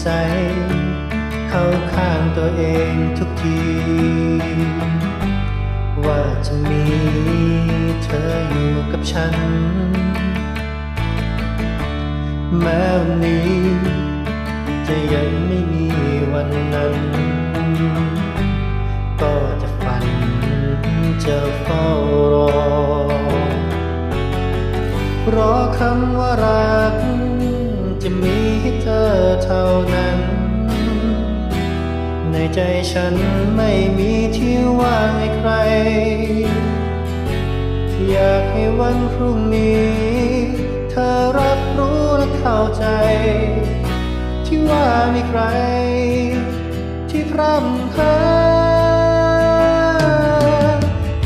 ใจ เข้าข้างตัวเองทุกที ว่าจะมีเธออยู่กับฉัน แม้วันนี้ จะยังไม่มีวันนั้น ก็จะฝันจะเฝ้ารอ รอคำว่ารักจะมีให้เธอ เท่านั้น ในใจฉันไม่มีที่ว่างให้ใคร อยากให้วันพรุ่งนี้ เธอรับรู้และเข้าใจ ที่ว่ามีใคร ที่พร่ำเพ้อ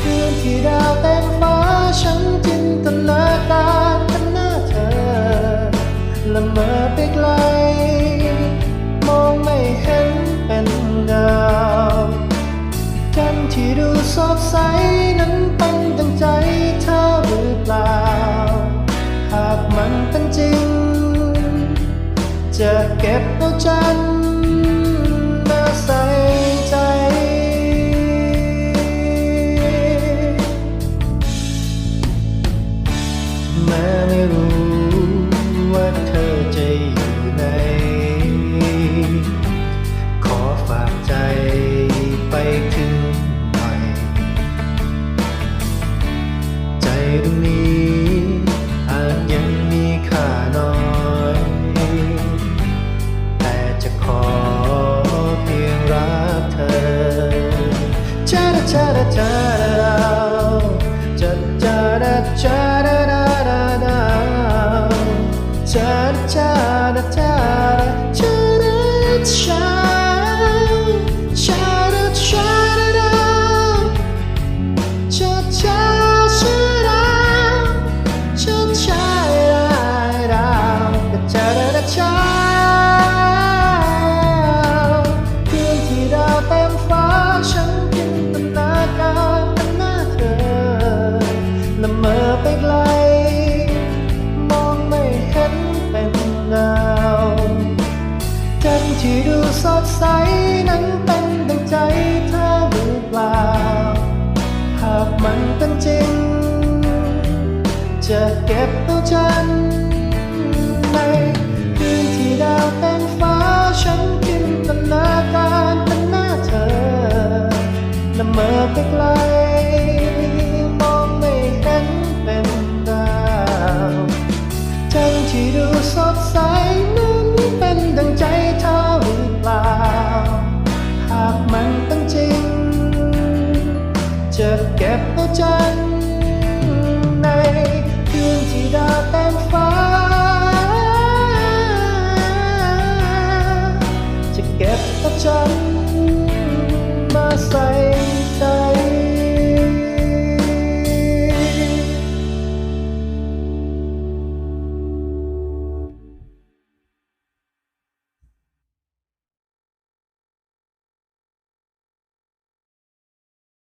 คืนที่ดาวเต็มฟ้าฉันจินตนาการเป็นหน้าเธอละเมอ ที่ดูสดใสนั้นเป็นดังใจเธอหรือเปล่า หากมันเป็นจริง จะเก็บเอาจันาดา ดูสดใสนั้นเป็นดังใจเธอหรือเปล่า หากมันเป็นจริง จะเก็บเอาฉัน จันทร์ในคืนที่ดาวเต็มฟ้า